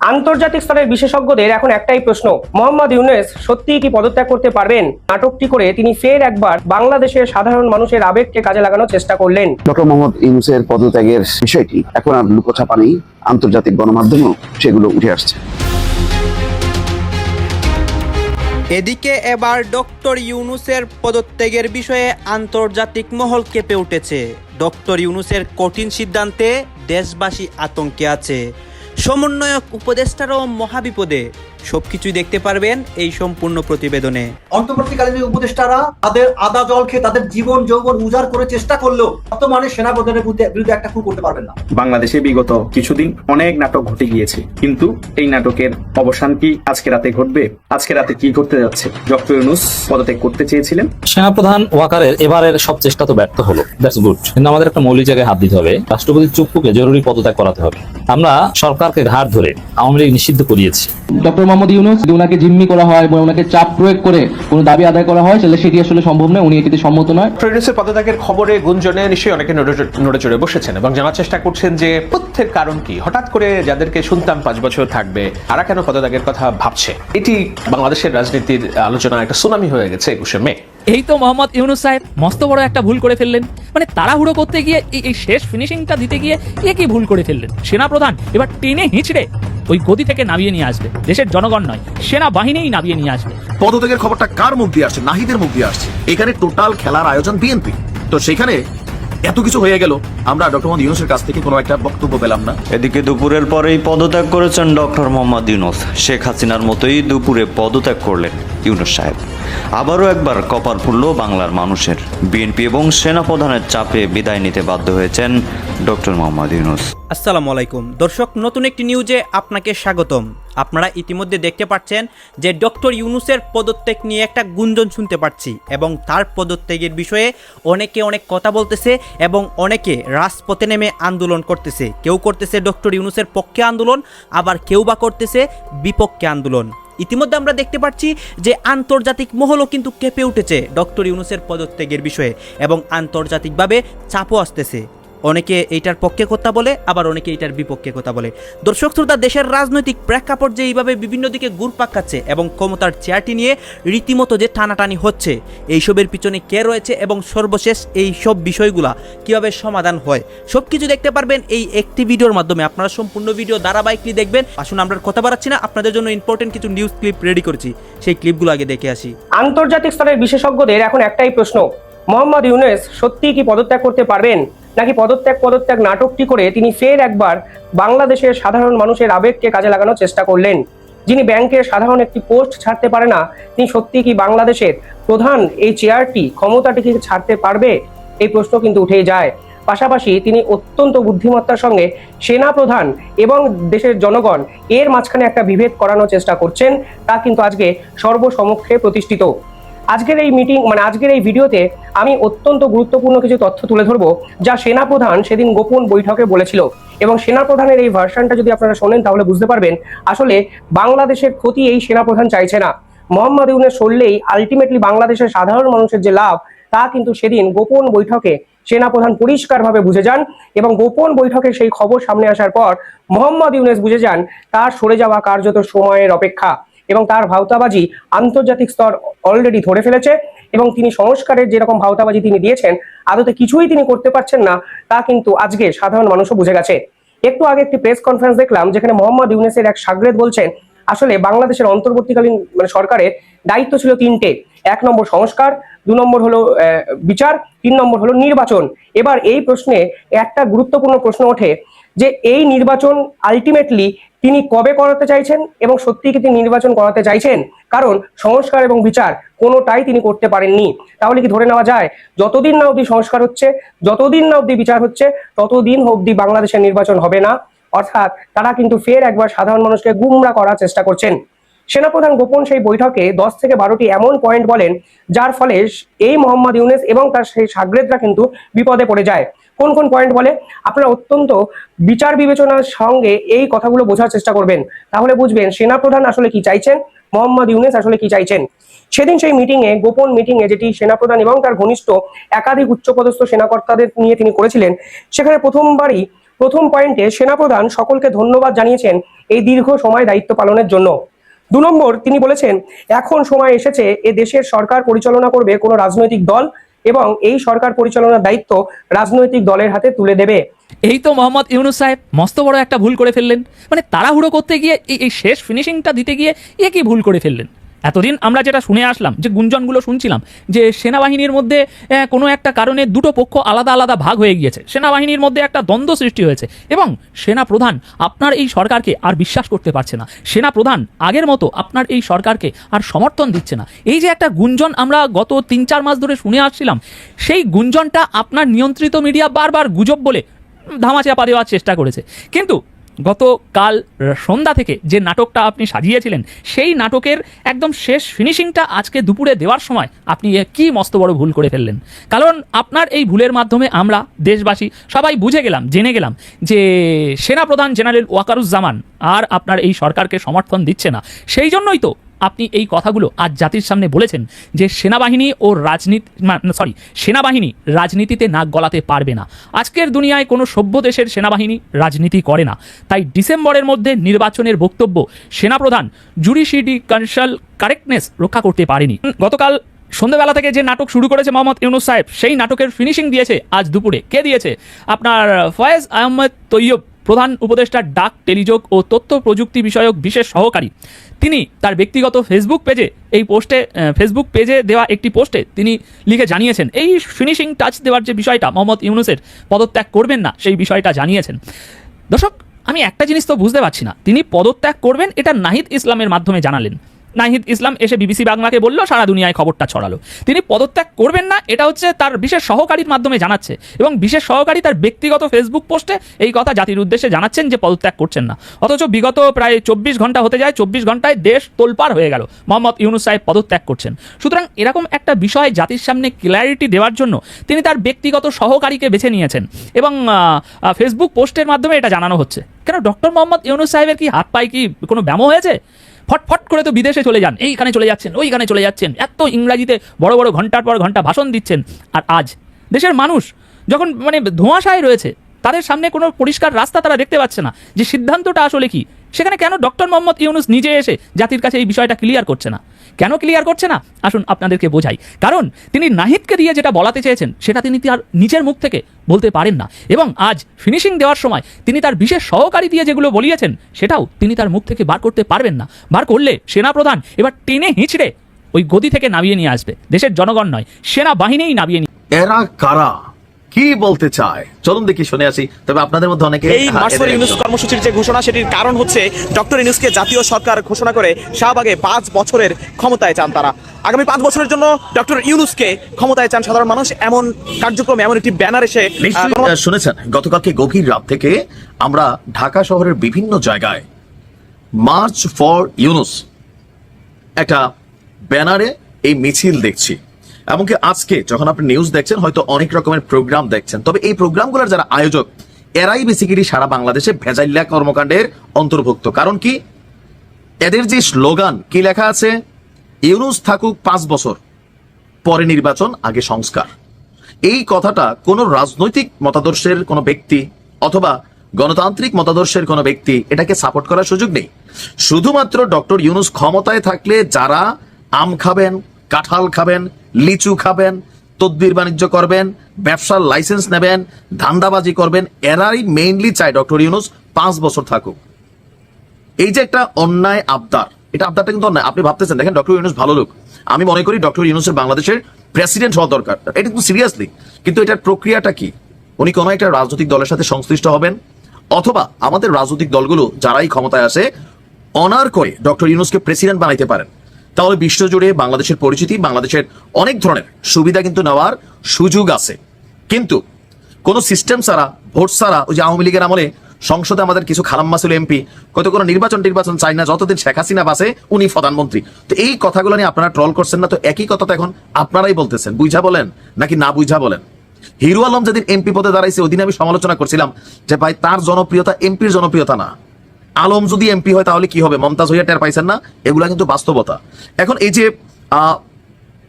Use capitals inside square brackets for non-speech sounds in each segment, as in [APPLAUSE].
আন্তর্জাতিক স্তরের বিশেষজ্ঞদের এখন একটাই প্রশ্ন মোহাম্মদ ইউনেস সত্যিই কি পদত্যাগ করতে পারবেন? নাটকটি করে তিনি ফের একবার বাংলাদেশের সাধারণ মানুষের আবেগকে কাজে লাগানোর চেষ্টা করলেন। ডক্টর মোহাম্মদ ইউনুসের পদত্যাগের বিষয়টি এখন আর লুকোছাপা নেই আন্তর্জাতিক গণমাধ্যমেও সেগুলো উঠে আসছে। এদিকে এবার ডক্টর ইউনুসের পদত্যাগের বিষয়ে আন্তর্জাতিক মহল কেঁপে উঠেছে। ডক্টর ইউনুসের কঠিন সিদ্ধান্তে দেশবাসী আতঙ্কে আছে। সমন্বয়ক উপদেষ্টারও মহাবিপদে। সবকিছুই দেখতে পারবেন এই সম্পূর্ণ প্রতিবেদনে। অন্তর্বর্তীকালীন উপদেষ্টারা তাদের আদা জল খেয়ে তাদের জীবন যৌবন উজাড় করে চেষ্টা করলেও বর্তমানে সেনাপ্রধানের বিরুদ্ধে বিরুদ্ধে একটা কু করতে পারবেন না। বাংলাদেশে বিগত কিছুদিন অনেক নাটক ঘটে গিয়েছে। কিন্তু এই নাটকের অবসান কি আজকে রাতে ঘটবে? আজকে রাতে কি ঘটতে যাচ্ছে? ডক্টর ইউনুস পদত্যাগ করতে চেয়েছিলেন। সেনাপ্রধান ওয়াকারের এবারের সব চেষ্টা তো ব্যর্থ হলো। দ্যাটস গুড কিন্তু আমাদের একটা মৌলিক জায়গায় হাত দিতে হবে। রাষ্ট্রপতি চুপ্পুকে জরুরি পদত্যাগ করাতে হবে। আমরা সরকারকে ঘাট ধরে আওয়ামী লীগ নিষিদ্ধ করিয়েছি। ডক্টর মোহাম্মদ ইউনুস, যদি ওনাকে জিম্মি করা হয় বা ওনাকে চাপ প্রয়োগ করে কোনো দাবি আদায় করা হয়, তাহলে সেটি আসলে সম্ভব নয়, উনি এটিতে সম্মত নয়। ফ্রেডিসের পদত্যাগের খবরে গুঞ্জনে নিশ্চয়ই অনেকে নড়ে- নড়ে চড়ে বসেছেন এবং জানার চেষ্টা করছেন যে তথ্যের কারণ কি? হঠাৎ করে যাদেরকে শুনতাম পাঁচ বছর থাকবে, তারা কেন পদত্যাগের কথা ভাবছে? এটি বাংলাদেশের রাজনীতির আলোচনা একটা সুনামি হয়ে গেছে একুশে মে। এই তো মোহাম্মদ ইউনুস সাহেব, মস্ত বড় একটা ভুল করে ফেললেন। মানে তাড়াহুড়ো করতে গিয়ে, এই- শেষ ফিনিশিংটা দিতে গিয়ে এ কি ভুল করে ফেললেন? সেনাপ্রধান, এবার টেনে হিঁচড়ে ওই গদি থেকে নামিয়ে নিয়ে আসবে। দেশের জনগণ নয় সেনা বাহিনীই নামিয়ে নিয়ে আসবে। পদত্যাগের খবরটা কার মুখ দিয়ে আসছে? নাহিদের মুখ দিয়ে আসছে। এখানে টোটাল খেলার আয়োজন বিএনপি। তো সেখানে এত কিছু হয়ে গেল। আমরা ডক্টর মোহাম্মদ ইউনুসের কাছ থেকে কোনো একটা বক্তব্য পেলাম না। এদিকে দুপুরের পরেই পদত্যাগ করেছেন ডক্টর মোহাম্মদ ইউনুস। শেখ হাসিনার মতোই দুপুরে পদত্যাগ করলেন ইউনুস সাহেব। আবারও একবার কপার ফুলল বাংলার মানুষের। বিএনপি এবং সেনাপ্রধানের চাপে বিদায় নিতে বাধ্য হয়েছেন ডক্টর মোহাম্মদ ইউনুস। আসসালামু আলাইকুম। দর্শক নতুন একটি নিউজে আপনাকে স্বাগতম। আপনারা ইতিমধ্যে দেখতে পাচ্ছেন যে ডক্টর ইউনুসের পদত্যাগ নিয়ে একটা গুঞ্জন শুনতে পাচ্ছি এবং তার পদত্যাগের বিষয়ে অনেকে অনেক কথা বলতেছে এবং অনেকে রাজপথে নেমে আন্দোলন করতেছে। কেউ করতেছে ডক্টর ইউনুসের পক্ষে আন্দোলন, আবার কেউ বা করতেছে বিপক্ষে আন্দোলন। ইতিমধ্যে আমরা দেখতে পাচ্ছি যে আন্তর্জাতিক মহলও কিন্তু কেঁপে উঠেছে ডক্টর ইউনুসের পদত্যাগের বিষয়ে এবং আন্তর্জাতিকভাবে চাপও আসতেছে। অনেকে এইটার পক্ষে কথা বলে, আবার অনেকে এটার বিপক্ষে কথা বলে। দর্শক শ্রোতা, দেশের রাজনৈতিক প্রেক্ষাপট যে এইভাবে বিভিন্ন দিকে ঘুরপাক খাচ্ছে এবং ক্ষমতার চেয়ারটি নিয়ে রীতিমতো যে টানাটানি হচ্ছে এইসবের পিছনে কে রয়েছে এবং সর্বশেষ এই সব বিষয়গুলা কীভাবে সমাধান হয় সব কিছু দেখতে পারবেন এই একটি ভিডিওর মাধ্যমে। আপনারা সম্পূর্ণ ভিডিও ধারাবাহিকলি দেখবেন। আসুন, আমরা কথা বাড়াচ্ছি না, আপনাদের জন্য ইম্পর্টেন্ট কিছু নিউজ ক্লিপ রেডি করেছি। সেই ক্লিপগুলো আগে দেখে আসি। আন্তর্জাতিক স্তরের বিশেষজ্ঞদের এখন একটাই প্রশ্ন মোহাম্মদ ইউনেস সত্যিই কি পদত্যাগ করতে পারবেন? নাকি পদত্যাগ পদত্যাগ নাটকটি করে তিনি ফের একবার বাংলাদেশের সাধারণ মানুষের আবেগকে কাজে লাগানোর চেষ্টা করলেন। যিনি ব্যাংকের সাধারণ একটি পোস্ট ছাড়তে পারে না, তিনি সত্যি কি বাংলাদেশের প্রধান এই চেয়ারটি, ক্ষমতাটি কি ছাড়তে পারবে? এই প্রশ্ন কিন্তু উঠেই যায়। পাশাপাশি তিনি অত্যন্ত বুদ্ধিমত্তার সঙ্গে সেনা প্রধান এবং দেশের জনগণ এর মাঝখানে একটা বিভেদ করানোর চেষ্টা করছেন, তা কিন্তু আজকে সর্বসমক্ষে প্রতিষ্ঠিত। আজকের এই মিটিং মানে আজকের এই ভিডিওতে আমি অত্যন্ত গুরুত্বপূর্ণ কিছু তথ্য তুলে ধরবো, যা সেনাপ্রধান সেদিন গোপন বৈঠকে বলেছিল। এবং সেনাপ্রধানের এই ভার্সনটা যদি আপনারা শোনেন, তাহলে বুঝতে পারবেন, আসলে বাংলাদেশের ক্ষতি এই সেনাপ্রধান চাইছে না। মোহাম্মদ ইউনের সরলেই আলটিমেটলি বাংলাদেশের সাধারণ মানুষের যে লাভ, তা কিন্তু সেদিন গোপন বৈঠকে সেনাপ্রধান পরিষ্কারভাবে বুঝে যান এবং গোপন বৈঠকে সেই খবর সামনে আসার পর মোহাম্মদ ইউনেস বুঝে যান, তার সরে যাওয়া কার্যত সময়ের অপেক্ষা। এবং তার ভাওতাবাজি আন্তর্জাতিক স্তর অলরেডি ধরে ফেলেছে এবং তিনি সংস্কারের যেরকম ভাওতাবাজি তিনি দিয়েছেন, আদতে কিছুই তিনি করতে পারছেন না, তা কিন্তু আজকে সাধারণ মানুষও বুঝে গেছে। একটু আগে একটি প্রেস কনফারেন্স দেখলাম যেখানে মোহাম্মদ ইউনেসের এক সাগরেদ বলছেন, আসলে বাংলাদেশের অন্তর্বর্তীকালীন মানে সরকারের দায়িত্ব ছিল তিনটে। এক নম্বর সংস্কার, দু নম্বর হলো বিচার, তিন নম্বর হলো নির্বাচন। এবার এই প্রশ্নে একটা গুরুত্বপূর্ণ প্রশ্ন ওঠে যে এই নির্বাচন আলটিমেটলি তিনি কবে করাতে চাইছেন এবং সত্যি কি তিনি নির্বাচন করাতে চাইছেন? কারণ সংস্কার এবং বিচার কোনোটাই তিনি করতে পারেননি। তাহলে কি ধরে নেওয়া যায়, যতদিন না অবধি সংস্কার হচ্ছে, যতদিন না অবধি বিচার হচ্ছে, ততদিন অবধি বাংলাদেশের নির্বাচন হবে না। অর্থাৎ তারা কিন্তু ফের একবার সাধারণ মানুষকে গুমরা করার চেষ্টা করছেন। সেনাপ্রধান গোপন সেই বৈঠকে দশ থেকে বারোটি এমন পয়েন্ট বলেন, যার ফলে এই মোহাম্মদ ইউনেস এবং তার সেই সাগরেদরা কিন্তু বিপদে পড়ে যায়। কোন কোন পয়েন্ট বলে? আপনারা অত্যন্ত বিচার বিবেচনার সঙ্গে এই কথাগুলো বোঝার চেষ্টা করবেন। তাহলে বুঝবেন সেনাপ্রধান আসলে কি চাইছেন? মোহাম্মদ ইউনেস আসলে কি চাইছেন? সেদিন সেই মিটিংয়ে গোপন মিটিংয়ে যেটি সেনাপ্রধান এবং তার ঘনিষ্ঠ একাধিক উচ্চপদস্থ সেনাকর্তাদের নিয়ে তিনি করেছিলেন, সেখানে প্রথমবারই প্রথম পয়েন্টে সেনাপ্রধান সকলকে ধন্যবাদ জানিয়েছেন এই দীর্ঘ সময় দায়িত্ব পালনের জন্য। দু নম্বর তিনি বলেছেন, এখন সময় এসেছে, এ দেশের সরকার পরিচালনা করবে কোনো রাজনৈতিক দল এবং এই সরকার পরিচালনার দায়িত্ব রাজনৈতিক দলের হাতে তুলে দেবে। এই তো মোহাম্মদ ইউনুস সাহেব, মস্ত বড় একটা ভুল করে ফেললেন। মানে তাড়াহুড়ো করতে গিয়ে, এই শেষ ফিনিশিংটা দিতে গিয়ে, এ কি ভুল করে ফেললেন? এতদিন আমরা যেটা শুনে আসলাম, যে গুঞ্জনগুলো শুনছিলাম, যে সেনাবাহিনীর মধ্যে কোনো একটা কারণে দুটো পক্ষ আলাদা আলাদা ভাগ হয়ে গিয়েছে। সেনাবাহিনীর মধ্যে একটা দ্বন্দ্ব সৃষ্টি হয়েছে এবং সেনা প্রধান আপনার এই সরকারকে আর বিশ্বাস করতে পারছে না। সেনা প্রধান আগের মতো আপনার এই সরকারকে আর সমর্থন দিচ্ছে না। এই যে একটা গুঞ্জন আমরা গত তিন চার মাস ধরে শুনে আসছিলাম, সেই গুঞ্জনটা আপনার নিয়ন্ত্রিত মিডিয়া বারবার গুজব বলে ধামাচাপা দেওয়ার চেষ্টা করেছে। কিন্তু গতকাল সন্ধ্যা থেকে যে নাটকটা আপনি সাজিয়েছিলেন, সেই নাটকের একদম শেষ ফিনিশিংটা আজকে দুপুরে দেওয়ার সময় আপনি কি মস্ত বড় ভুল করে ফেললেন? কারণ আপনার এই ভুলের মাধ্যমে আমরা, দেশবাসী, সবাই বুঝে গেলাম, জেনে গেলাম যে সেনাপ্রধান জেনারেল ওয়াকারুজ্জামান আর আপনার এই সরকারকে সমর্থন দিচ্ছে না। সেই জন্যই তো আপনি এই কথাগুলো আজ জাতির সামনে বলেছেন যে সেনাবাহিনী ও রাজনীতি সরি সেনাবাহিনী রাজনীতিতে নাক গলাতে পারবে না। আজকের দুনিয়ায় কোনো সভ্য দেশের সেনাবাহিনী রাজনীতি করে না। তাই ডিসেম্বরের মধ্যে নির্বাচনের বক্তব্য সেনাপ্রধান জুডিশিডি কনসাল কারেক্টনেস রক্ষা করতে পারেনি। গতকাল সন্ধ্যাবেলা থেকে যে নাটক শুরু করেছে মোহাম্মদ ইউনুস সাহেব, সেই নাটকের ফিনিশিং দিয়েছে আজ দুপুরে। কে দিয়েছে? আপনার ফয়েজ আহমেদ তৈয়ব। প্রধান উপদেষ্টা ডাক টেলিযোগ ও তথ্য প্রযুক্তি বিষয়ক বিশেষ সহকারী। তিনি তার ব্যক্তিগত ফেসবুক পেজে এই পোস্টে ফেসবুক পেজে দেওয়া একটি পোস্টে তিনি লিখে জানিয়েছেন, এই ফিনিশিং টাচ দেওয়ার যে বিষয়টা মোহাম্মদ ইউনুসের পদত্যাগ করবেন না, সেই বিষয়টা জানিয়েছেন। দর্শক, আমি একটা জিনিস তো বুঝতে পারছি না, তিনি পদত্যাগ করবেন এটা নাহিদ ইসলামের মাধ্যমে জানালেন। নাহিদ ইসলাম এসে বিবিসি বাংলাকে বলল, সারা দুনিয়ায় খবরটা ছড়ালো। তিনি পদত্যাগ করবেন না, এটা হচ্ছে তার বিশেষ সহকারীর মাধ্যমে জানাচ্ছে এবং বিশেষ সহকারী তার ব্যক্তিগত ফেসবুক পোস্টে এই কথা জাতির উদ্দেশ্যে জানাচ্ছেন যে পদত্যাগ করছেন না। অথচ বিগত প্রায় চব্বিশ ঘণ্টা হতে যায়, চব্বিশ ঘন্টায় দেশ তোলপাড় হয়ে গেল। মোহাম্মদ ইউনুস সাহেব পদত্যাগ করছেন। সুতরাং এরকম একটা বিষয় জাতির সামনে ক্ল্যারিটি দেওয়ার জন্য তিনি তার ব্যক্তিগত সহকারীকে বেছে নিয়েছেন এবং ফেসবুক পোস্টের মাধ্যমে এটা জানানো হচ্ছে। কেন ডক্টর মোহাম্মদ ইউনুস সাহেবের কি হাত পায়ে কি কোনো ব্যামো হয়েছে? ফটফট করে তো বিদেশে চলে যান। এইখানে চলে যাচ্ছেন, ওইখানে চলে যাচ্ছেন। এত ইংরাজিতে বড় বড় ঘণ্টার পর ঘণ্টা ভাষণ দিচ্ছেন। আর আজ দেশের মানুষ যখন মানে ধোঁয়াশায় রয়েছে, তাদের সামনে কোনো পরিষ্কার রাস্তা তারা দেখতে পাচ্ছে না। যে সিদ্ধান্তটা আসলে কি? সেখানে কেন ডক্টর মোহাম্মদ ইউনুস নিজে এসে জাতির কাছে এই বিষয়টা ক্লিয়ার করছে না? কেন ক্লিয়ার করছে না? আসুন আপনাদেরকে বোঝাই। কারণ তিনি নাহিদকে দিয়ে যেটা বলাতে চেয়েছেন, সেটা তিনি তার নিজের মুখ থেকে বলতে পারেন না। এবং আজ ফিনিশিং দেওয়ার সময় তিনি তার বিশেষ সহকারী দিয়ে যেগুলো বলিয়েছেন, সেটাও তিনি তার মুখ থেকে বার করতে পারবেন না। বার করলে সেনাপ্রধান এবার টেনে হিঁচড়ে ওই গদি থেকে নামিয়ে নিয়ে আসবে। দেশের জনগণ নয়, সেনাবাহিনীই নামিয়ে নিয়ে এরা কারা? কি বলতে চায়? চলুন দেখি শুনে আসি। তবে আপনাদের মধ্যে অনেকে এই হ্যাঁ, মার্চ ফর এদের ইউনুস কর্মসূচির যে ঘোষণা সেটির কারণ হচ্ছে ডক্টর ইউনুসকে জাতীয় সরকার ঘোষণা করে শাহবাগে পাঁচ বছরের ক্ষমতায় চান তারা। আগামী পাঁচ বছরের জন্য ডক্টর ইউনুসকে ক্ষমতায় চান সাধারণ মানুষ। এমন কার্যক্রম এমন একটি ব্যানার এসে শুনেছেন গতকালকে গভীর রাত থেকে আমরা ঢাকা শহরের বিভিন্ন জায়গায় মার্চ ফর ইউনুস একটা ব্যানারে এই মিছিল দেখছি। এমনকি আজকে যখন আপনি নিউজ দেখছেন, হয়তো অনেক রকমের প্রোগ্রাম দেখছেন। তবে এই প্রোগ্রামগুলোর যারা আয়োজক, এরাই বেসিক্যালি সারা বাংলাদেশে ভেজাইল্লা কর্মকাণ্ডের অন্তর্ভুক্ত। কারণ কি? এদের যে স্লোগান কি লেখা আছে? ইউনুস থাকুক পাঁচ বছর, পরে নির্বাচন, আগে সংস্কার। এই কথাটা কোনো রাজনৈতিক মতাদর্শের কোনো ব্যক্তি অথবা গণতান্ত্রিক মতাদর্শের কোনো ব্যক্তি এটাকে সাপোর্ট করার সুযোগ নেই। শুধুমাত্র ডক্টর ইউনুস ক্ষমতায় থাকলে যারা আম খাবেন কাঁঠাল খাবেন, লিচু খাবেন, তদ্বির বাণিজ্য করবেন, ব্যবসার লাইসেন্স নেবেন, ধান্দাবাজি করবেন, এরাই মেইনলি চায় ডক্টর ইউনুস, পাঁচ বছর থাকুক। এই যে একটা অন্যায় আবদার, এটা আবদারটা কিন্তু অন্যায়, আপনি ভাবতেছেন, দেখেন ডক্টর ইউনুস ভালো লোক। আমি মনে করি ডক্টর ইউনুসের বাংলাদেশের প্রেসিডেন্ট হওয়া দরকার। এটা কিন্তু সিরিয়াসলি কিন্তু এটার প্রক্রিয়াটা কি? উনি কোনো একটা রাজনৈতিক দলের সাথে সংশ্লিষ্ট হবেন, অথবা আমাদের রাজনৈতিক দলগুলো যারাই ক্ষমতায় আসে অনার করে ডক্টর ইউনুসকে প্রেসিডেন্ট বানাইতে পারেন। তাহলে বিশ্বজুড়ে বাংলাদেশের পরিচিতি, বাংলাদেশের অনেক ধরনের সুবিধা কিন্তু নেওয়ার সুযোগ আছে। কিন্তু কোন সিস্টেম ছাড়া ভোট ছাড়া, ওই যে আওয়ামী লীগের আমলে সংসদে আমাদের কিছু খালাম্মা ছিল এমপি কত কোনো নির্বাচন টির্বাচন চাই না, যতদিন শেখ হাসিনা বাসে উনি প্রধানমন্ত্রী। তো এই কথাগুলো নিয়ে আপনারা ট্রল করছেন না, তো একই কথা তো এখন আপনারাই বলতেছেন। বুঝা বলেন নাকি না বুঝা বলেন? হিরু আলম যেদিন এমপি পদে দাঁড়াইছে, ওদিন আমি সমালোচনা করছিলাম যে, ভাই, তার জনপ্রিয়তা এমপির জনপ্রিয়তা না। আলম যদি এমপি হয়, তাহলে কি হবে? মমতাজ হইয়া টের পাইছেন না? এগুলা কিন্তু বাস্তবতা। এখন এই যে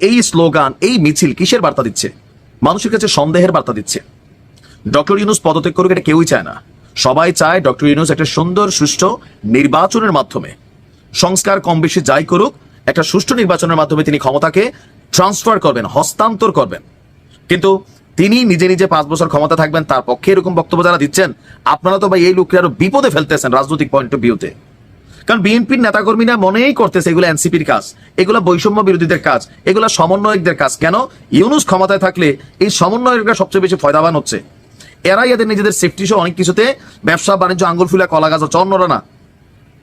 এই স্লোগান, এই মিছিল কিসের বার্তা দিচ্ছে? মানুষের কাছে সন্দেহের বার্তা দিচ্ছে। ডক্টর ইউনুস পদত্যাগ করুক, এটা কেউই চায় না। সবাই চায় ডক্টর ইউনুস একটা সুন্দর, সুষ্ঠু নির্বাচনের মাধ্যমে। সংস্কার কম বেশি যাই করুক, একটা সুষ্ঠু নির্বাচনের মাধ্যমে তিনি ক্ষমতাকে ট্রান্সফার করবেন, হস্তান্তর করবেন। কিন্তু তিনি নিজে নিজে পাঁচ বছর ক্ষমতা থাকবেন, তার পক্ষে এরকম বক্তব্য যারা দিচ্ছেন, আপনারা তো ভাই এই লোককে আরও বিপদে ফেলতেছেন রাজনৈতিক পয়েন্ট অফ ভিউতে কারণ বিএনপির নেতাকর্মীরা মনেই করতেছে এগুলো এনসিপির কাজ, এগুলো বৈষম্য বিরোধীদের কাজ, এগুলো সমন্বয়কদের কাজ। কেন? ইউনুস ক্ষমতায় থাকলে এই সমন্বয়করা সবচেয়ে বেশি ফয়দাবান হচ্ছে। এরাই এদের নিজেদের সেফটি সহ অনেক কিছুতে ব্যবসা, বাণিজ্য, আঙ্গুল ফুলা, কলা গাছ হচ্ছে না।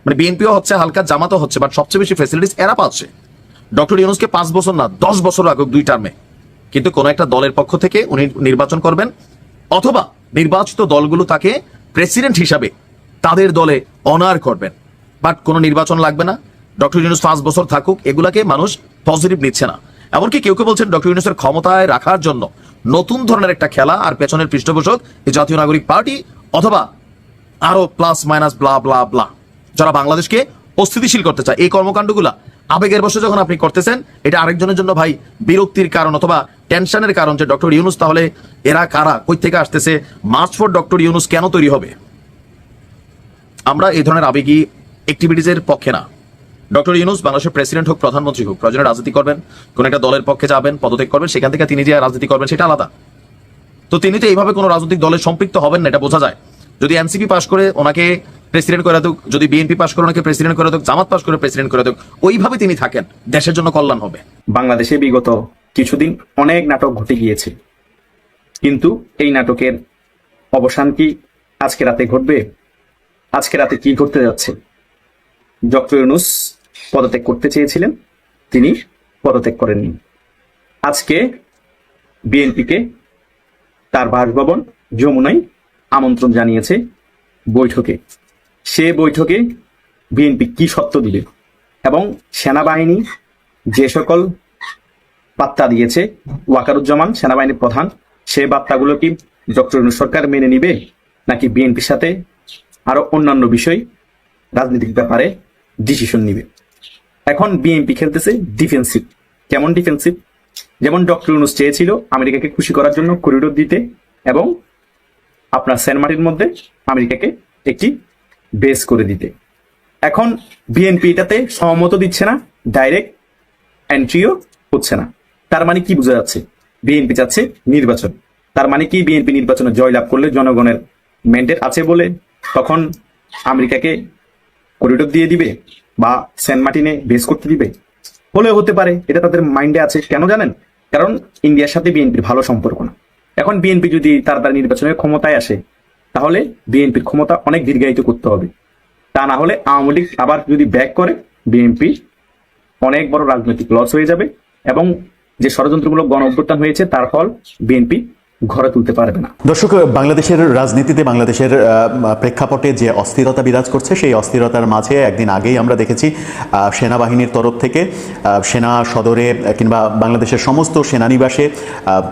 মানে বিএনপিও হচ্ছে, হালকা জামাতও হচ্ছে বাট সবচেয়ে বেশি ফেসিলিটিস এরা পাচ্ছে। ডক্টর ইউনুসকে পাঁচ বছর না, দশ বছর আগে দুই টার্মে কিন্তু কোন একটা দলের পক্ষ থেকে উনি নির্বাচন করবেন, অথবা নির্বাচিত দলগুলো তাকে প্রেসিডেন্ট হিসাবে তাদের দলে অনার করবেন। বাট কোনো নির্বাচন লাগবে না। ডক্টর ইউনুস পাঁচ বছর থাকুক, এগুলাকে মানুষ পজিটিভ নিচ্ছে না। এমনকি কেউ কেউ বলছেন ডক্টর ইউনুসের ক্ষমতায় রাখার জন্য নতুন ধরনের একটা খেলা আর পেছনের পৃষ্ঠপোষক জাতীয় নাগরিক পার্টি অথবা আরও plus minus blah blah blah যারা বাংলাদেশকে অস্থিতিশীল করতে চায়। এই কর্মকাণ্ডগুলা আবেগের বসে যখন আপনি করতেছেন, এটা আরেকজনের জন্য ভাই বিরক্তির কারণ অথবা টেনশনের কারণ যে ডক্টর ইউনুস তাহলে এরা কারা? কই থেকে আসতেছে? মার্চ ফর ডক্টর ইউনুস কেন তৈরি হবে? আমরা এই ধরনের আবেগী অ্যাক্টিভিটিজের পক্ষে না। ডক্টর ইউনুস বাংলাদেশের প্রেসিডেন্ট হোক, প্রধানমন্ত্রী হোক, প্রয়োজনে রাজনীতি করবেন, কোন একটা দলের পক্ষে যাবেন, পদত্যাগ করবেন, সেখান থেকে তিনি যে রাজনীতি করবেন সেটা আলাদা। তো তিনি তো এইভাবে কোনো রাজনৈতিক দলের সম্পৃক্ত হবেন না, এটা বোঝা যায়। যদি এনসিপি পাশ করে ওনাকে প্রেসিডেন্ট করে দেখ যদি বিএনপি পাশ করে ওনাকে প্রেসিডেন্ট করে দেখ জামাত পাশ করে প্রেসিডেন্ট করে দেখ ওইভাবে তিনি থাকেন, দেশের জন্য কল্যাণ হবে। বাংলাদেশে বিগত কিছুদিন অনেক নাটক ঘটে গিয়েছে। কিন্তু এই নাটকের অবসান কি আজকে রাতে ঘটবে? আজকে রাতে কি ঘটতে যাচ্ছে? ডক্টর ইউনুস পদত্যাগ করতে চেয়েছিলেন, তিনি পদত্যাগ করেননি। আজকে বিএনপিকে তার বাসভবন যমুনায় আমন্ত্রণ জানিয়েছে বৈঠকে। সে বৈঠকে বিএনপি কি সত্য দিবে? এবং সেনাবাহিনী যে সকল বার্তা দিয়েছে ওয়াকারুজ্জামান সেনাবাহিনীর প্রধান। সে বার্তাগুলো কি ডক্টর সরকার মেনে নিবে নাকি বিএনপির সাথে আরও অন্যান্য বিষয়, রাজনৈতিক ব্যাপারে ডিসিশন নিবে? এখন বিএনপি খেলতেছে ডিফেন্সিভ কেমন ডিফেন্সিভ যেমন ডক্টর ইউনুস চেয়েছিল আমেরিকাকে খুশি করার জন্য করিডোর দিতে এবং আপনার সেন্ট মার্টিন মধ্যে আমেরিকাকে একটি বেস করে দিতে। এখন বিএনপি এটাতে সহমত দিচ্ছে না ডাইরেক্ট এন্ট্রিও হচ্ছে না। তার মানে কি বোঝা যাচ্ছে? বিএনপি চাচ্ছে নির্বাচন। তার মানে কি বিএনপি নির্বাচনে জয়লাভ করলে জনগণের ম্যান্ডেট আছে বলে তখন আমেরিকাকে করিডোর দিয়ে দিবে বা সেন্ট মার্টিনে বেস করতে দিবে? হলেও হতে পারে, এটা তাদের মাইন্ডে আছে। কেন জানেন? কারণ ইন্ডিয়ার সাথে বিএনপির ভালো সম্পর্ক না। এখন বিএনপি যদি তাড়াতাড়ি নির্বাচনের ক্ষমতায় আসে, তাহলে বিএনপির ক্ষমতা অনেক দীর্ঘায়িত করতে হবে। তা না হলে আওয়ামী লীগ আবার যদি ব্যাক করে, বিএনপি অনেক বড় রাজনৈতিক লস হয়ে যাবে এবং যে ষড়যন্ত্রমূলক গণ অভ্যুত্থান হয়েছে তার ফল বিএনপি ঘরে তুলতে পারবে না। দর্শক, বাংলাদেশের রাজনীতিতে বাংলাদেশের প্রেক্ষাপটে যে অস্থিরতা বিরাজ করছে, সেই অস্থিরতার মাঝে একদিন আগেই আমরা দেখেছি সেনাবাহিনীর তরফ থেকে সেনা সদরে কিংবা বাংলাদেশের সমস্ত সেনানিবাসে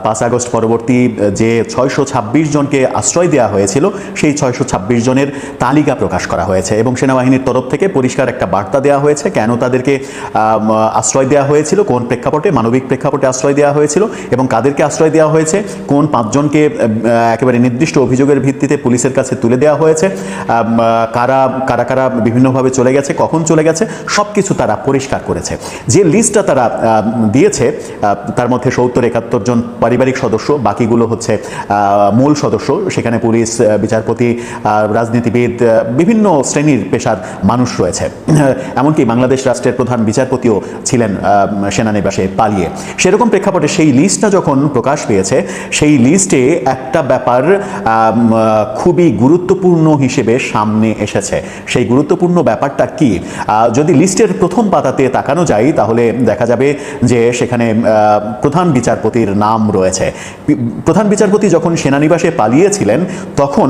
পাঁচ আগস্ট পরবর্তী যে ছয়শো ছাব্বিশ জনকে আশ্রয় দেওয়া হয়েছিল, সেই ছয়শো ছাব্বিশ জনের তালিকা প্রকাশ করা হয়েছে এবং সেনাবাহিনীর তরফ থেকে পরিষ্কার একটা বার্তা দেওয়া হয়েছে, কেন তাদেরকে আশ্রয় দেওয়া হয়েছিল, কোন প্রেক্ষাপটে, মানবিক প্রেক্ষাপটে আশ্রয় দেওয়া হয়েছিল এবং কাদেরকে আশ্রয় দেওয়া হয়েছে, কোন পাঁচজনকে একেবারে নির্দিষ্ট অভিযোগের ভিত্তিতে পুলিশের কাছে তুলে দেওয়া হয়েছে। কারা কারা কারা বিভিন্নভাবে চলে গেছে, কখন চলে গেছে সব কিছু তারা পরিষ্কার করেছে। যে লিস্টটা তারা দিয়েছে তার মধ্যে সত্তর একাত্তর জন পারিবারিক সদস্য, বাকিগুলো হচ্ছে মূল সদস্য। সেখানে পুলিশ বিচারপতি রাজনীতিবিদ বিভিন্ন শ্রেণির পেশার মানুষ রয়েছে। [CLEARS THROAT] এমনকি বাংলাদেশ রাষ্ট্রের প্রধান বিচারপতিও ছিলেন সেনানিবাসে পালিয়ে। সেরকম প্রেক্ষাপটে সেই লিস্টটা যখন প্রকাশ পেয়েছে, সেই লিস্টে একটা ব্যাপার খুবই গুরুত্বপূর্ণ হিসেবে সামনে এসেছে। সেই গুরুত্বপূর্ণ ব্যাপারটা কি? যদি লিস্টের প্রথম পাতাতে তাকানো যায়, তাহলে দেখা যাবে যে সেখানে প্রধান বিচারপতির নাম রয়েছে। প্রধান বিচারপতি যখন সেনানিবাসে পালিয়েছিলেন, তখন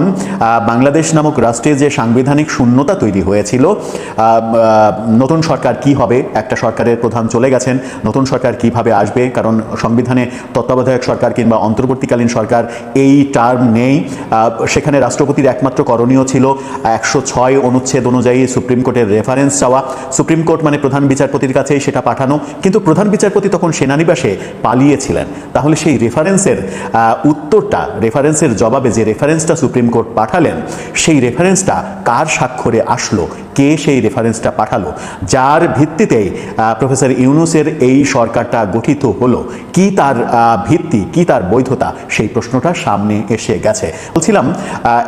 বাংলাদেশ নামক রাষ্ট্রে যে সাংবিধানিক শূন্যতা তৈরি হয়েছিল নতুন সরকার কি হবে? একটা সরকারের প্রধান চলে গেছেন। নতুন সরকার কীভাবে আসবে? কারণ সংবিধানে তত্ত্বাবধায়ক সরকার কিংবা অন্তর্বর্তীকালীন অন্তর্বর্তীকালীন সরকার এই টার্ম নেই। সেখানে রাষ্ট্রপতির একমাত্র করণীয় ছিল একশো ছয় অনুচ্ছেদ অনুযায়ী সুপ্রিম কোর্টের রেফারেন্স চাওয়া। সুপ্রিম কোর্ট মানে প্রধান বিচারপতির কাছেই সেটা পাঠানো। কিন্তু প্রধান বিচারপতি তখন সেনানিবাসে পালিয়েছিলেন। তাহলে সেই রেফারেন্সের উত্তরটা রেফারেন্সের জবাবে যে রেফারেন্সটা সুপ্রিম কোর্ট পাঠালেন, সেই রেফারেন্সটা কার স্বাক্ষরে আসলো? কে সেই রেফারেন্সটা পাঠালো? যার ভিত্তিতেই আহ, প্রফেসর ইউনুসের এই সরকারটা গঠিত হলো। কি তার ভিত্তি কি তার বৈধতা? সেই প্রশ্নটা সামনে এসে গেছে। বলছিলাম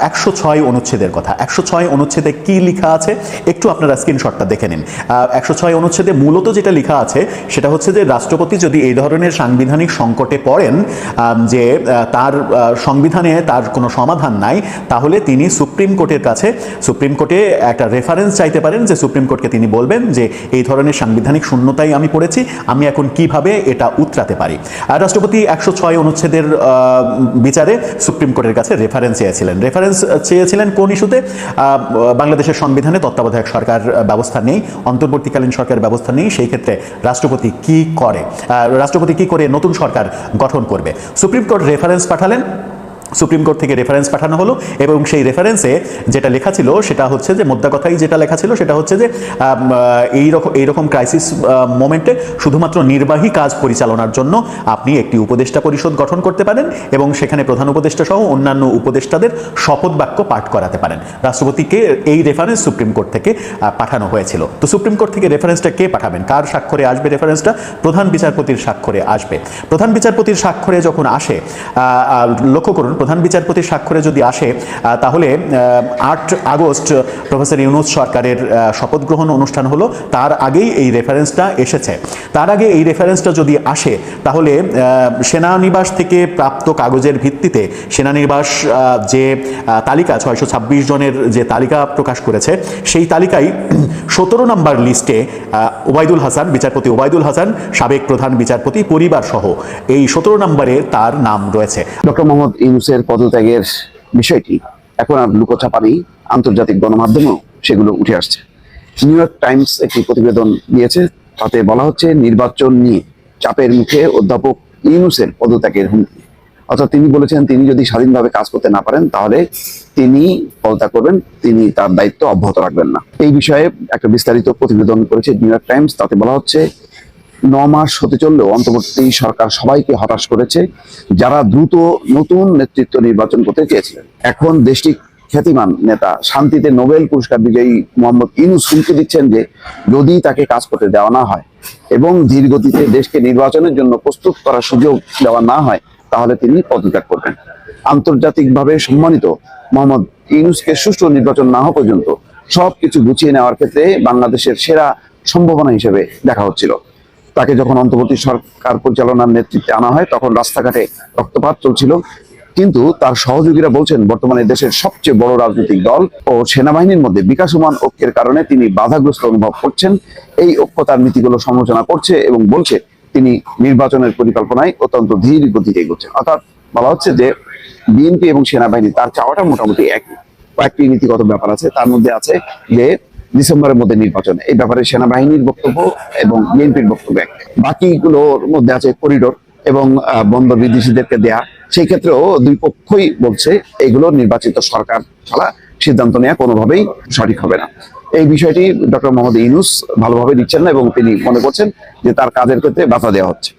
একশো ছয় অনুচ্ছেদের কথা। একশো ছয় অনুচ্ছেদে কি লেখা আছে? একটু আপনারা স্ক্রিনশটটা দেখে নিন। একশো ছয় অনুচ্ছেদে মূলত যেটা লেখা আছে সেটা হচ্ছে যে রাষ্ট্রপতি যদি এই ধরনের সাংবিধানিক সংকটে পড়েন যে তার সংবিধানে তার কোনো সমাধান নাই তাহলে তিনি সুপ্রিম কোর্টের কাছে সুপ্রিম কোর্টে একটা রেফারেন্স চাইতে পারেন যে সুপ্রিম কোর্টকে তিনি বলবেন যে এই ধরনের সাংবিধানিক শূন্যতাই আমি পড়েছি, আমি এখন কীভাবে এটা উতরাতে পারি? আর রাষ্ট্রপতি একশো ছয় অনুচ্ছেদের বিচারে সুপ্রিম কোর্টের কাছে রেফারেন্স চেয়েছিলেন। রেফারেন্স চেয়েছিলেন কোন ইস্যুতে? বাংলাদেশের সংবিধানে তত্ত্বাবধায়ক সরকার ব্যবস্থা নেই, অন্তর্বর্তীকালীন সরকার ব্যবস্থা নেই, সেই ক্ষেত্রে রাষ্ট্রপতি কি করে? রাষ্ট্রপতি কি করে নতুন সরকার গঠন করবে? সুপ্রিম কোর্ট রেফারেন্স পাঠালেন সুপ্রিম কোর্ট থেকে রেফারেন্স পাঠানো হলো এবং সেই রেফারেন্সে যেটা লেখা ছিল সেটা হচ্ছে যে মোদ্দা কথাই যেটা লেখা ছিল সেটা হচ্ছে যে আম, আহ, এই রকম এইরকম ক্রাইসিস মোমেন্টে শুধুমাত্র নির্বাহী কাজ পরিচালনার জন্য আপনি একটি উপদেষ্টা পরিষদ গঠন করতে পারেন এবং সেখানে প্রধান উপদেষ্টা সহ অন্যান্য উপদেষ্টাদের শপথ বাক্য পাঠ করাতে পারেন। রাষ্ট্রপতিকে এই রেফারেন্স সুপ্রিম কোর্ট থেকে পাঠানো হয়েছিল। তো সুপ্রিম কোর্ট থেকে রেফারেন্সটা কে পাঠাবেন? কার স্বাক্ষরে আসবে রেফারেন্সটা প্রধান বিচারপতির স্বাক্ষরে আসবে। প্রধান বিচারপতির স্বাক্ষরে যখন আসে লক্ষ্য করুন প্রধান বিচারপতির স্বাক্ষরে যদি আসে তাহলে আট আগস্ট প্রফেসর ইউনুস সরকারের শপথ গ্রহণ অনুষ্ঠান হলো। তার আগেই এই রেফারেন্সটা এসেছে। তার আগে এই রেফারেন্সটা যদি আসে, তাহলে সেনানিবাস থেকে প্রাপ্ত কাগজের ভিত্তিতে সেনানিবাস যে তালিকা ছয়শো ছাব্বিশ জনের যে তালিকা প্রকাশ করেছে, সেই তালিকায় [CLEARS THROAT] সতেরো নম্বর লিস্টে ওবায়দুল হাসান, বিচারপতি ওবায়দুল হাসান, সাবেক প্রধান বিচারপতি পরিবার সহ এই সতেরো নম্বরে তার নাম রয়েছে। ডক্টর মোহাম্মদ ইউনুসের পদত্যাগের বিষয়টি এখন আর লুকোছাপা নেই আন্তর্জাতিক গণমাধ্যমেও সেগুলো উঠে আসছে। নিউ ইয়র্ক টাইমস একটি প্রতিবেদন দিয়েছে, তাতে বলা হচ্ছে নির্বাচন নিয়ে চাপের মুখে অধ্যাপক ইউনুসের পদত্যাগের হুমকি। অর্থাৎ তিনি বলেছেন, তিনি যদি স্বাধীনভাবে কাজ করতে না পারেন, তাহলে তিনি পদত্যাগ করবেন, তিনি তার দায়িত্ব অব্যাহত রাখবেন না। এই বিষয়ে একটা বিস্তারিত প্রতিবেদন করেছে নিউ ইয়র্ক টাইমস তাতে বলা হচ্ছে ন মাস হতে চললেও অন্তর্বর্তী সরকার সবাইকে হতাশ করেছে যারা দ্রুত নতুন নেতৃত্ব নির্বাচন করতে চেয়েছিলেন। এখন দেশটি খ্যাতিমান নেতা শান্তিতে নোবেল পুরস্কার বিজয়ী মোহাম্মদ ইনুস হুমকি দিচ্ছেন যে যদি তাকে কাজ করতে দেওয়া না হয় এবং ধীর গতিতে দেশকে নির্বাচনের জন্য প্রস্তুত করার সুযোগ দেওয়া না হয়, তাহলে তিনি পদত্যাগ করবেন। আন্তর্জাতিকভাবে সম্মানিত মোহাম্মদ ইউনুসকে সুষ্ঠু নির্বাচন না হওয়া পর্যন্ত সবকিছু গুছিয়ে নেওয়ার ক্ষেত্রে বাংলাদেশের সেরা সম্ভাবনা হিসেবে দেখা হচ্ছিল। তাকে যখন অন্তর্বর্তী সরকার পরিচালনার নেতৃত্বে আনা হয়, তখন রাস্তাঘাটে রক্তপাত চলছিল। কিন্তু তার সহযোগীরা বলছেন, বর্তমানে দেশের সবচেয়ে বড় রাজনৈতিক দল ও সেনাবাহিনীর মধ্যে বিকাশমান ঐক্যের কারণে তিনি বাধাগ্রস্ত অনুভব করছেন। এই ঐক্য তার নীতিগুলো সমালোচনা করছে এবং বলছে, তিনি নির্বাচনের পরিকল্পনায় অত্যন্ত ধীর গতিতে এগোচ্ছেন। অর্থাৎ বলা হচ্ছে যে, বিএনপি এবং সেনাবাহিনী তার চাওয়াটা মোটামুটি একই। কয়েকটি নীতিগত ব্যাপার আছে। তার মধ্যে আছে যে ডিসেম্বরের মধ্যে নির্বাচন। এই ব্যাপারে সেনাবাহিনীর বক্তব্য এবং বিএনপির বক্তব্য এক। বাকিগুলোর মধ্যে আছে করিডোর এবং বন্দর বিদেশিদেরকে দেয়া। সেই ক্ষেত্রেও দুই পক্ষই বলছে, এগুলো নির্বাচিত সরকার ছাড়া সিদ্ধান্ত নেওয়া কোনোভাবেই সঠিক হবে না। এই বিষয়টি ডক্টর মোহাম্মদ ইউনুস ভালোভাবে নিচ্ছেন না এবং তিনি মনে করছেন যে তার কাজের ক্ষেত্রে বাধা দেওয়া হচ্ছে।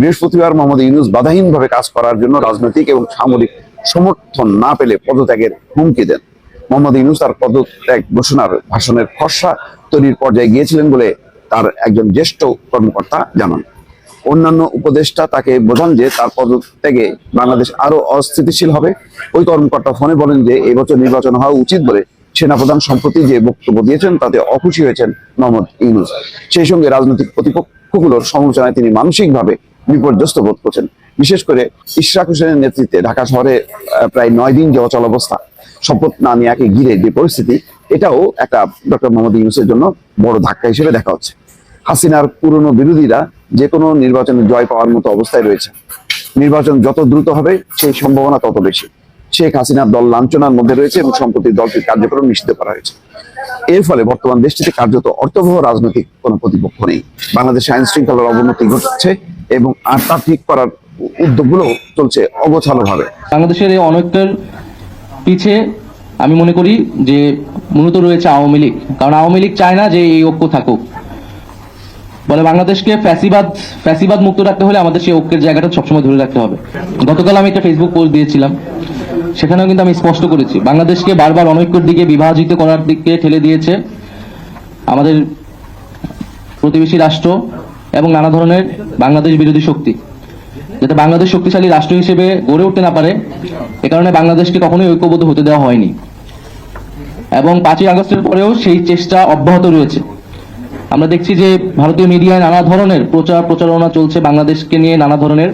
বৃহস্পতিবার মোহাম্মদ ইউনুস বাধাহীনভাবে কাজ করার জন্য রাজনৈতিক এবং সামরিক সমর্থন না পেলে পদত্যাগের হুমকি দেন। মোহাম্মদ ইউনুস তার পদত্যাগ ঘোষণার ভাষণের খসড়া তৈরির পর্যায়ে গিয়েছিলেন বলে তার একজন জ্যেষ্ঠ কর্মকর্তা জানান। অন্যান্য উপদেষ্টা তাকে বোঝান যে তার পদত্যাগে বাংলাদেশ আরও অস্থিতিশীল হবে। ওই কর্মকর্তা ফোনে বলেন যে, এবছর নির্বাচন হওয়া উচিত বলে সেনাপ্রধান সম্প্রতি যে বক্তব্য দিয়েছেন তাতে অখুশি হয়েছেন মোহাম্মদ ইউনুস। সেই সঙ্গে রাজনৈতিক প্রতিপক্ষগুলোর সমালোচনায় তিনি মানসিকভাবে বিপর্যস্ত বোধ করছেন। বিশেষ করে ইশরাক হোসেনের নেতৃত্বে ঢাকা শহরে প্রায় নয় দিন যে অচল শপথ না নেওয়াকে ঘিরে যে পরিস্থিতি, এটাও একটা ডক্টর মোহাম্মদ ইউনুসের জন্য বড় ধাক্কা হিসেবে দেখা হচ্ছে। হাসিনার পুরনো বিরোধীরা যে কোনো নির্বাচনে জয় পাওয়ার মতো অবস্থায় রয়েছে। নির্বাচন যত দ্রুত হবে, সেই সম্ভাবনা তত বেশি। শেখ হাসিনার দল লাঞ্ছনার মধ্যে রয়েছে এবং সম্প্রতি দলটির কার্যক্রম নিষিদ্ধ করা হয়েছে। এর ফলে বর্তমান দেশটিতে কার্যত অর্থবহ রাজনৈতিক কোনো প্রতিপক্ষ নেই। বাংলাদেশে আইন শৃঙ্খলার অবনতি ঘটছে এবং আর ঠিক করার উদ্যোগগুলো চলছে অগোছালো ভাবে বাংলাদেশের এই অনৈক্যের পিছে আমি মনে করি যে মূলত রয়েছে আওয়ামী লীগ। কারণ আওয়ামী লীগ চায় না যে এই ঐক্য থাকুক। বলে বাংলাদেশকে ফ্যাসিবাদ ফ্যাসিবাদ মুক্ত রাখতে হলে আমাদের সেই ঐক্যের জায়গাটা সবসময় ধরে রাখতে হবে। গতকাল আমি একটা ফেসবুক পোস্ট দিয়েছিলাম। সেখানেও কিন্তু আমি স্পষ্ট করেছি, বাংলাদেশকে বারবার অনৈক্যের দিকে বিভাজিত করার দিকে ঠেলে দিয়েছে আমাদের প্রতিবেশী রাষ্ট্র এবং নানা ধরনের বাংলাদেশ বিরোধী শক্তি। যাতে বাংলাদেশ শক্তিশালী রাষ্ট্র হিসেবে গড়ে উঠতে না পারে, এ কারণে বাংলাদেশকে কখনোই ঐক্যবদ্ধ হতে দেওয়া হয়নি। এবং পাঁচই আগস্টের পরেও সেই চেষ্টা অব্যাহত রয়েছে। আমরা দেখছি যে ভারতীয় মিডিয়ায় নানা ধরনের প্রচার প্রচারণা চলছে, বাংলাদেশকে নিয়ে নানা ধরনের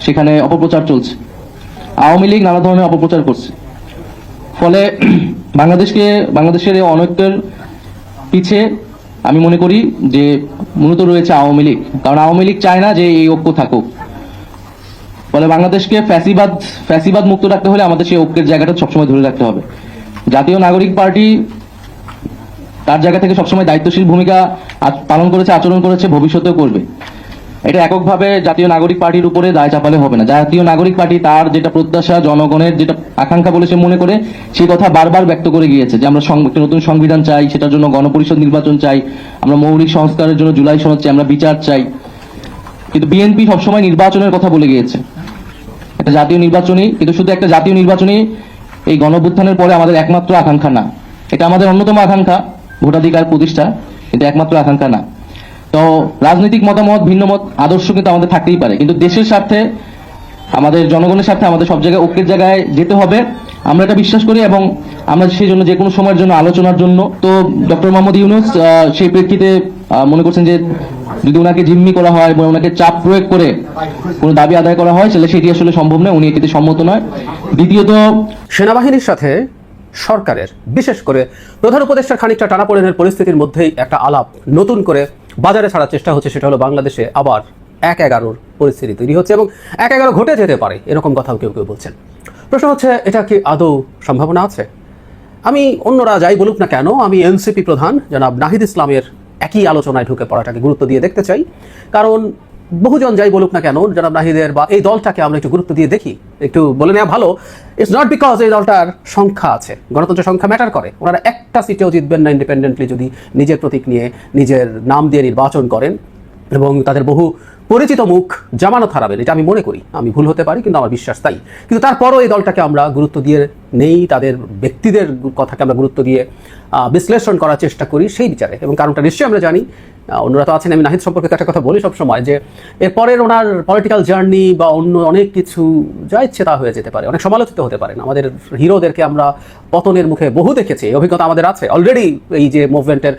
সেখানে অপপ্রচার চলছে। আওয়ামী লীগ নানা ধরনের অপপ্রচার করছে। ফলে বাংলাদেশকে, বাংলাদেশের এই অনৈক্যের পিছে আমি মনে করি যে মূলত রয়েছে আওয়ামী লীগ। কারণ আওয়ামী লীগ চায় না যে এই ঐক্য থাকুক। ফলে বাংলাদেশকে ফ্যাসিবাদ ফ্যাসিবাদ মুক্ত রাখতে হলে আমাদের সেই ঐক্যের জায়গাটা সবসময় ধরে রাখতে হবে। জাতীয় নাগরিক পার্টি তার জায়গা থেকে সবসময় দায়িত্বশীল ভূমিকা পালন করেছে, আচরণ করেছে, ভবিষ্যতেও করবে। এটা এককভাবে জাতীয় নাগরিক পার্টির উপরে দায় চাপালে হবে না। জাতীয় নাগরিক পার্টি তার যেটা প্রত্যাশা, জনগণের যেটা আকাঙ্ক্ষা বলে সে মনে করে সেই কথা বারবার ব্যক্ত করে গিয়েছে যে আমরা একটা নতুন সংবিধান চাই, সেটার জন্য গণপরিষদ নির্বাচন চাই, আমরা মৌলিক সংস্কারের জন্য জুলাই সনদ চাই, আমরা বিচার চাই। কিন্তু বিএনপি সবসময় নির্বাচনের কথা বলে গিয়েছে। একটা জাতীয় নির্বাচনী, কিন্তু শুধু একটা জাতীয় নির্বাচনী, এই গণভ্যুত্থানের পরে আমাদের একমাত্র আকাঙ্ক্ষা না। এটা আমাদের অন্যতম আকাঙ্ক্ষা, ভোটাধিকার প্রতিষ্ঠা এটা একমাত্র আকাঙ্ক্ষা না। তো রাজনৈতিক মতামত, ভিন্ন মত, আদর্শ কিন্তু আমাদের থাকতেই পারে। কিন্তু দেশের স্বার্থে, আমাদের জনগণের স্বার্থে আমাদের সব জায়গায়, ঐক্যের জায়গায় যেতে হবে। আমরা এটা বিশ্বাস করি এবং আমরা সেই জন্য যে কোনো সময়ের জন্য, আলোচনার জন্য, তো ডক্টর মোহাম্মদ ইউনুস সেই প্রেক্ষিতে মনে করছেন যে যদি ওনাকে জিম্মি করা হয় বা ওনাকে চাপ প্রয়োগ করে কোনো দাবি আদায় করা হয়, তাহলে সেটি আসলে সম্ভব নয়। উনি এটিতে সম্মত নয়। দ্বিতীয়ত, সেনাবাহিনীর সাথে সরকারের, বিশেষ করে প্রধান উপদেষ্টার খানিকটা টানাপোড়েনের পরিস্থিতির মধ্যেই একটা আলাপ নতুন করে বাজারে ছাড়ার চেষ্টা হচ্ছে, সেটা হলো বাংলাদেশে আবার এক এগারোর পরিস্থিতি তৈরি হচ্ছে এবং এক এগারো ঘটে যেতে পারে, এরকম কথাও কেউ কেউ বলছেন। প্রশ্ন হচ্ছে, এটা কি আদৌ সম্ভাবনা আছে? আমি অন্যরা যাই বলুক না কেন, আমি এনসিপি প্রধান জনাব নাহিদ ইসলামের একই আলোচনায় ঢুকে পড়াটাকে গুরুত্ব দিয়ে দেখতে চাই। কারণ বহুজন যাই বলুক না কেন, জনাব নাহিদের বা এই দলটাকে আমরা একটু গুরুত্ব দিয়ে দেখি। একটু বলে নেওয়া ভালো ইটস নট বিকজ এই দলটার সংখ্যা আছে, গণতন্ত্রের সংখ্যা ম্যাটার করে। ওনারা একটা সিটেও জিতবেন না ইন্ডিপেন্ডেন্টলি যদি নিজের প্রতীক নিয়ে নিজের নাম দিয়ে নির্বাচন করেন এবং তাদের বহু পরিচিত মুখ জামানত হারাবেন। এটা আমি মনে করি, আমি ভুল হতে পারি, কিন্তু আমার বিশ্বাস তাই। কিন্তু তারপরও এই দলটাকে আমরা গুরুত্ব দিয়ে নেই, তাদের ব্যক্তিদের কথাকে আমরা গুরুত্ব দিয়ে বিশ্লেষণ করার চেষ্টা করি সেই বিচারে। এবং কারণটা নিশ্চয়ই আমরা জানি অন্যরা তো আছেন, আমি নাহিদ সম্পর্কে একটা কথা বলি সবসময়, যে এরপরের ওনার পলিটিক্যাল জার্নি বা অন্য অনেক কিছু, যা ইচ্ছে তা হয়ে যেতে পারে, অনেক সমালোচিত হতে পারেন আমাদের হিরোদেরকে আমরা পতনের মুখে বহু দেখেছি অভিজ্ঞতা আমাদের আছে। অলরেডি এই যে মুভমেন্টের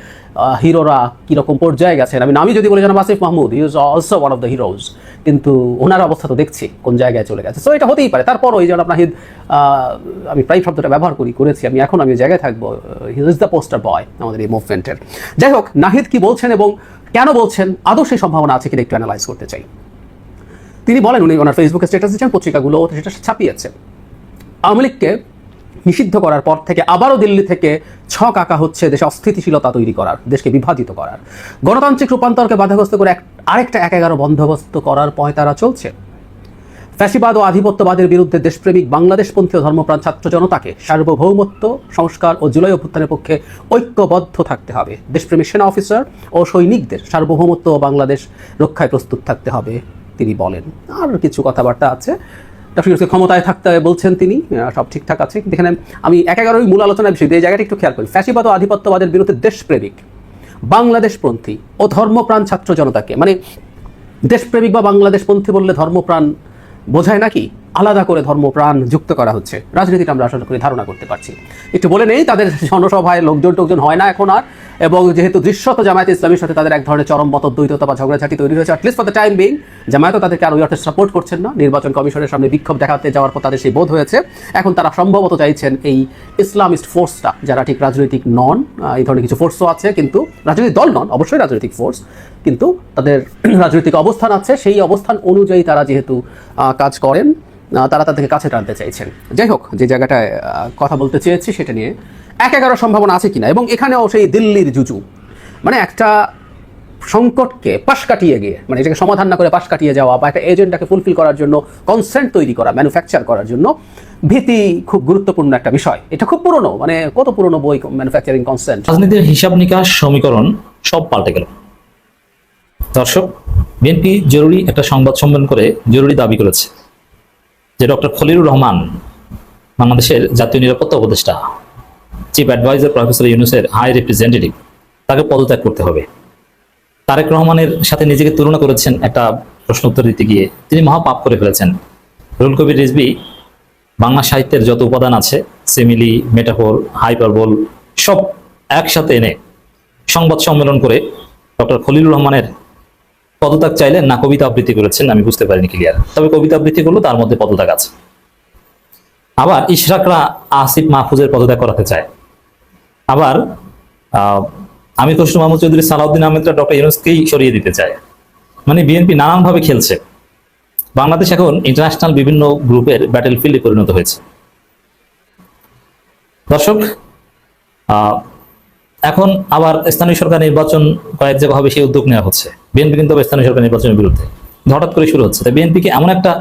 হিরোরা কীরকম পর্যায়ে গেছেন, আমি নামই যদি বলে Janam Asif Mahmud is also one of the heroes কিন্তু ওনার অবস্থা তো দেখছি, কোন জায়গায় চলে গেছে। সো এটা হতেই পারে। তারপর ওই যেন নাহিদ আমি প্রায় শব্দটা ব্যবহার করি, করেছি, আমি এখন আমি জায়গায় থাকব he is the poster boy আমাদের এই মুভমেন্টের যাই হোক নাহিদ কি বলছেন এবং কেন বলছেন, আদৌ সেই সম্ভাবনা আছে কিনা একটু অ্যানালাইজ করতে চাই। তিনি বলেন, উনি ওনার ফেসবুকে স্ট্যাটাস দিচ্ছেন, পত্রিকাগুলো সেটা ছাপিয়েছে। আওয়ামী লীগকে নিষিদ্ধ করার পর থেকে আবারও দিল্লি থেকে ছক আঁকা হচ্ছে দেশে অস্থিতিশীলতা তৈরি করার, দেশকে বিভাজিত করার। গণতান্ত্রিক রূপান্তরকে বাধাগ্রস্ত করে আরেকটা এক এগারো বন্দোবস্ত করার পয় তারা চলছে। ফ্যাসিবাদ ও আধিপত্যবাদের বিরুদ্ধে দেশপ্রেমিক বাংলাদেশপন্থী ও ধর্মপ্রাণ ছাত্র জনতাকে সার্বভৌমত্ব, সংস্কার ও জুলাই অভ্যুত্থানের পক্ষে ঐক্যবদ্ধ থাকতে হবে। দেশপ্রেমিক সেনা অফিসার ও সৈনিকদের সার্বভৌমত্ব ও বাংলাদেশ রক্ষায় প্রস্তুত থাকতে হবে, তিনি বলেন। আর কিছু কথাবার্তা আছে। ডক্টর ক্ষমতায় থাকতে বলছেন তিনি। সব ঠিকঠাক আছে। কিন্তু এখানে আমি এক এগারোই মূল আলোচনার বিষয় এই জায়গাটা একটু খেয়াল করি। ফ্যাসিবাদ ও আধিপত্যবাদের বিরুদ্ধে দেশপ্রেমিক, বাংলাদেশপন্থী ও ধর্মপ্রাণ ছাত্র জনতাকে মানে দেশপ্রেমিক বা বাংলাদেশপন্থী বললে ধর্মপ্রাণ বোঝায় নাকি আলাদা করে ধর্মপ্রাণ যুক্ত করা হচ্ছে। রাজনীতিটা আমরা আশা করি ধারণা করতে পারছি। একটু বলে নেই, তাদের জনসভায় লোকজন টোকজন হয় না এখন আর, এবং যেহেতু দৃশ্যত জামায়াত ইসলামের সাথে তাদের এক ধরনের চরম মতদ্বৈততা বা ঝগড়াঝাটি তৈরি হয়েছে at least for the time being জামায়াতও তাদেরকে আর ওই অর্থে সাপোর্ট করছেন না। নির্বাচন কমিশনের সামনে বিক্ষোভ দেখাতে যাওয়ার পর তাদের সেই বোধ হয়েছে। এখন তারা সম্ভবত চাইছেন এই ইসলামিস্ট ফোর্সটা যারা ঠিক রাজনৈতিক নন এই ধরনের কিছু ফোর্সও আছে, কিন্তু রাজনৈতিক দল নন, অবশ্যই রাজনৈতিক ফোর্স কিন্তু তাদের রাজনৈতিক অবস্থান আছে। সেই অবস্থান অনুযায়ী তারা যেহেতু কাজ করেন তারা তাদেরকে কাছে টানতে চাইছেন। যাই হোক, যে জায়গাটায় কথা বলতে চেয়েছি সেটা নিয়ে এক এগারো সম্ভাবনা আছে কিনা, এবং এখানেও সেই দিল্লির জুজু। মানে একটা সংকটকে পাশ কাটিয়ে গিয়ে মানে এটাকে সমাধান না করে পাশ কাটিয়ে যাওয়া বা একটা এজেন্টটাকে ফুলফিল করার জন্য কনসেন্ট তৈরি করা ম্যানুফ্যাকচার করার জন্য ভীতি খুব গুরুত্বপূর্ণ একটা বিষয়। এটা খুব পুরনো মানে কত পুরনো বই ম্যানুফ্যাকচারিং কনসেন্ট রাজনীতির হিসাব নিকাশ সমীকরণ সব পাল্টে গেল। দর্শক, বিএনপি জরুরি একটা সংবাদ সম্মেলন করে জরুরি দাবি করেছে। যে ডক্টর খলিলুর রহমান বাংলাদেশের জাতীয় নিরাপত্তা উপদেষ্টা চিফ অ্যাডভাইজার প্রফেসর ইউনুসের হাই রিপ্রেজেন্টেটিভ তাকে পদত্যাগ করতে হবে। তারেক রহমানের সাথে নিজেকে তুলনা করেছেন একটা প্রশ্ন উত্তর দিতে গিয়ে তিনি মহা পাপ করে ফেলেছেন। রুল কবির রিজবি বাংলা সাহিত্যের যত উপাদান আছে সিমিলি মেটাফোর হাইপারবোল সব একসাথে এনে সংবাদ সম্মেলন করে ডক্টর খলিলুর রহমানের পদত্যাগ চাইলেন না কবিতা আবৃত্তি করেছেন, আমি বুঝতে পারিনি ক্লিয়ার তবে কবিতা আবৃত্তি করল তার মধ্যে পদত্যাগ আছে। আবার ইশরাকরা আসিফ মাহফুজের পদত্যাগ করাতে চায়। আবার আমির খসরু মাহমুদ চৌধুরী সালাউদ্দিন আহমেদরা ডক্টর ইউনুসকেই সরিয়ে দিতে চায়। মানে বিএনপি নানানভাবে খেলছে। বাংলাদেশ এখন ইন্টারন্যাশনাল বিভিন্ন গ্রুপের ব্যাটেল ফিল্ডে পরিণত হয়েছে। দর্শক এখন আবার স্থানীয় সরকার নির্বাচন কয়েক জায়গা হবে সেই উদ্যোগ নেওয়া হচ্ছে। বিএনপি কিন্তু স্থানীয় সরকার নির্বাচনের বিরুদ্ধে। হঠাৎ করে শুরু হচ্ছে। তাই বিএনপিকে এমন একটা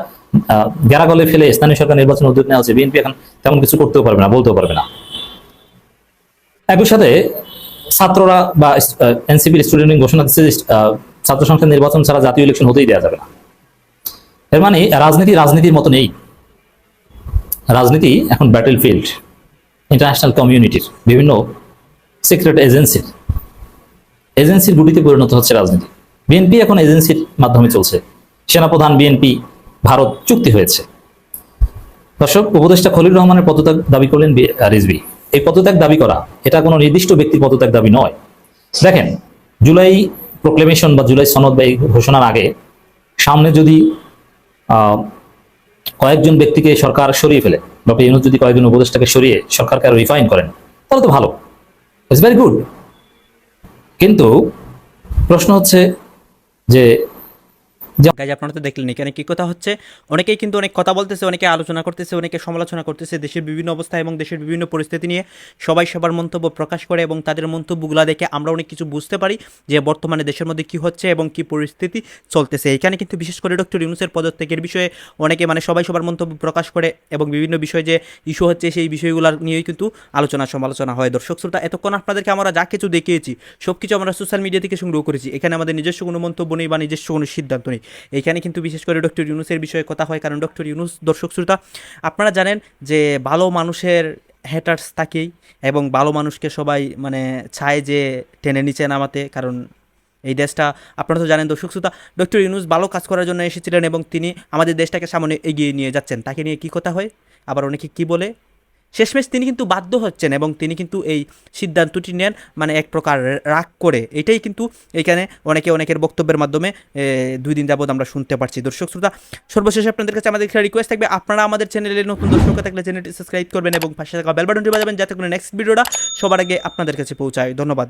গ্যারাগলে ফেলে স্থানীয় সরকার নির্বাচন উদ্যোগ নেওয়া হচ্ছে বিএনপি এখন তেমন কিছু করতেও পারবে না, বলতেও পারবে না। একই সাথে ছাত্ররা বা এনসিপির স্টুডেন্ট ঘোষণা দিচ্ছে যে ছাত্র সংসদ নির্বাচন ছাড়া জাতীয় ইলেকশন হতেই দেওয়া যাবে না। এর মানে রাজনীতি রাজনীতির মতো নেই। রাজনীতি এখন ব্যাটেল ফিল্ড ইন্টারন্যাশনাল কমিউনিটির বিভিন্ন সিক্রেট এজেন্সির এজেন্সির গুটিতে পরিণত হচ্ছে রাজনীতি। বিএনপি এখন এজেন্সির মাধ্যমে চলছে। সেনাপ্রধান বিএনপি ভারত চুক্তি হয়েছে। দর্শক উপদেষ্টা খলিল রহমানের পদত্যাগ দাবি করলেন বি- আহ, রিজভী। এই পদত্যাগ দাবি করা এটা কোনো নির্দিষ্ট ব্যক্তির পদত্যাগ দাবি নয়। দেখেন জুলাই প্রোক্লেমেশন বা জুলাই সনদ বা ঘোষণার আগে সামনে যদি কয়েকজন ব্যক্তিকে সরকার সরিয়ে ফেলে ডক্টর ইউনুস যদি কয়েকজন উপদেষ্টাকে সরিয়ে সরকারকে আরও রিফাইন করেন তাহলে তো ভালো। ইটস ভেরি গুড কিন্তু প্রশ্ন হচ্ছে যে গাইজ আপনারা তো দেখলেন, এখানে কি কথা হচ্ছে? অনেকেই কিন্তু অনেক কথা বলতেছে, অনেকে আলোচনা করতেছে, অনেকে সমালোচনা করতেছে দেশের বিভিন্ন অবস্থা এবং দেশের বিভিন্ন পরিস্থিতি নিয়ে। সবাই সবার মন্তব্য প্রকাশ করে এবং তাদের মন্তব্যগুলো দেখে আমরা অনেক কিছু বুঝতে পারি যে বর্তমানে দেশের মধ্যে কি হচ্ছে এবং কি পরিস্থিতি চলতেছে। এখানে কিন্তু বিশেষ করে ডক্টর ইউনুসের পদত্যাগের বিষয়ে অনেকে মানে সবাই সবার মন্তব্য প্রকাশ করে এবং বিভিন্ন বিষয়ে যে ইস্যু হচ্ছে সেই বিষয়গুলো নিয়েই কিন্তু আলোচনা সমালোচনা হয়। দর্শক শ্রোতা, এতক্ষণ আপনাদেরকে আমরা যা কিছু দেখিয়েছি সব কিছু আমরা সোশ্যাল মিডিয়া থেকে সংগ্রহ করেছি। এখানে আমাদের নিজস্ব কোনো মন্তব্য নেই বা নিজস্ব কোনো সিদ্ধান্ত নেই। এখানে কিন্তু বিশেষ করে ডক্টর ইউনুসের বিষয়ে কথা হয়, কারণ ডক্টর ইউনুস, দর্শক শ্রোতা, আপনারা জানেন যে ভালো মানুষের হ্যাটার্স থাকেই এবং ভালো মানুষকে সবাই মানে চায় যে টেনে নিচে নামাতে, কারণ এই দেশটা, আপনারা তো জানেন দর্শক শ্রোতা, ডক্টর ইউনুস ভালো কাজ করার জন্য এসেছিলেন এবং তিনি আমাদের দেশটাকে সামনে এগিয়ে নিয়ে যাচ্ছেন। তাকে নিয়ে কী কথা হয়? আবার অনেকে কি বলে? শেষমেশ তিনি কিন্তু বাধ্য হচ্ছেন এবং তিনি কিন্তু এই সিদ্ধান্তটি নেন মানে এক প্রকার রাগ করে। এটাই কিন্তু এখানে অনেকে অনেকের বক্তব্যের মাধ্যমে দুই দিন যাবৎ আমরা শুনতে পারছি। দর্শক শ্রোতা, সর্বশেষে আপনাদের কাছে আমাদের একটা রিকোয়েস্ট থাকবে। আপনারা আমাদের চ্যানেলে নতুন দর্শক থাকলে চ্যানেলটি সাবস্ক্রাইব করবেন এবং পাশে থাকা বেলবাটনটি বাজাবেন যাতে করে নেক্সট ভিডিওটা সবার আগে আপনাদের কাছে পৌঁছায়। ধন্যবাদ।